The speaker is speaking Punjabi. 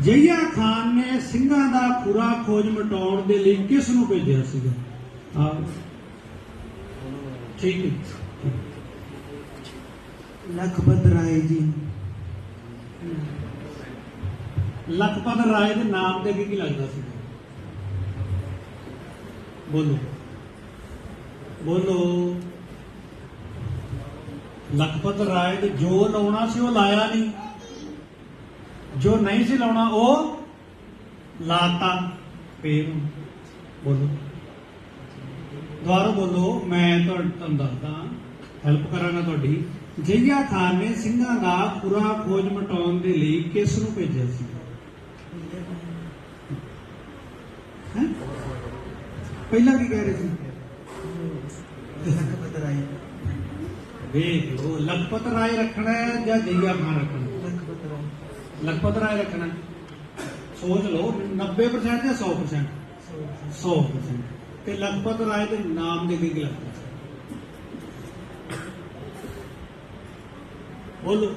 ਜਈਆ ਖਾਨ ਨੇ ਸਿੰਘਾਂ ਦਾ ਖੁਰਾ ਖੋਜ ਮਟਾਉਣ ਦੇ ਲਈ ਕਿਸ ਨੂੰ ਭੇਜਿਆ ਸੀਗਾ? ਹਾਂ ਠੀਕ ਹੈ। ਲਖਪਤ ਰਾਏ ਜੀ। ਲਖਪਤ ਰਾਏ ਦੇ ਨਾਮ ਦੇ ਅੱਗੇ ਕੀ ਲੱਗਦਾ ਸੀ? ਬੋਲੋ। ਬੋਲੋ। ਲਖਪਤ ਰਾਏ ਦੇ ਜੋ ਲਾਉਣਾ ਸੀ ਉਹ ਲਾਇਆ ਨਹੀਂ। ਜੋ ਨਹੀਂ ਸੀ ਲਾਉਣਾ, ਉਹ ਲਾਤਾ। ਫੇਰ ਬੋਲੋ। ਦੁਬਾਰਾ ਬੋਲੋ, ਮੈਂ ਤੁਹਾਨੂੰ ਦੱਸਦਾ ਹੈਲਪ ਕਰਾਂਗਾ ਤੁਹਾਡੀ। ਜਈਆ ਖਾਨ ਨੇ ਸਿੰਘਾਂ ਦਾ ਪੂਰਾ ਖੋਜ ਮਟਾਉਣ ਦੇ ਲਈ ਕਿਸ ਨੂੰ ਭੇਜਿਆ ਸੀ? ਪਹਿਲਾਂ ਕੀ ਕਹਿ ਰਹੇ ਸੀ? ਲਖਪਤ ਰਾਏ ਵੇਖ ਲੋ ਲਖਪਤ ਰਾਏ ਰੱਖਣਾ ਹੈ ਜਾਂ ਜਈਆ ਖਾਨ ਰੱਖਣਾ ਲਖਪਤ ਰਾਏ ਲਖਪਤ ਰਾਏ ਰੱਖਣਾ। ਸੋਚ ਲਓ 90% ਜਾਂ 100% 100% ਤੇ ਲਖਪਤ ਰਾਏ ਦੇ ਨਾਮ ਦੇ ਕੀ ਲੱਗਦਾ? ਬੋਲੋ।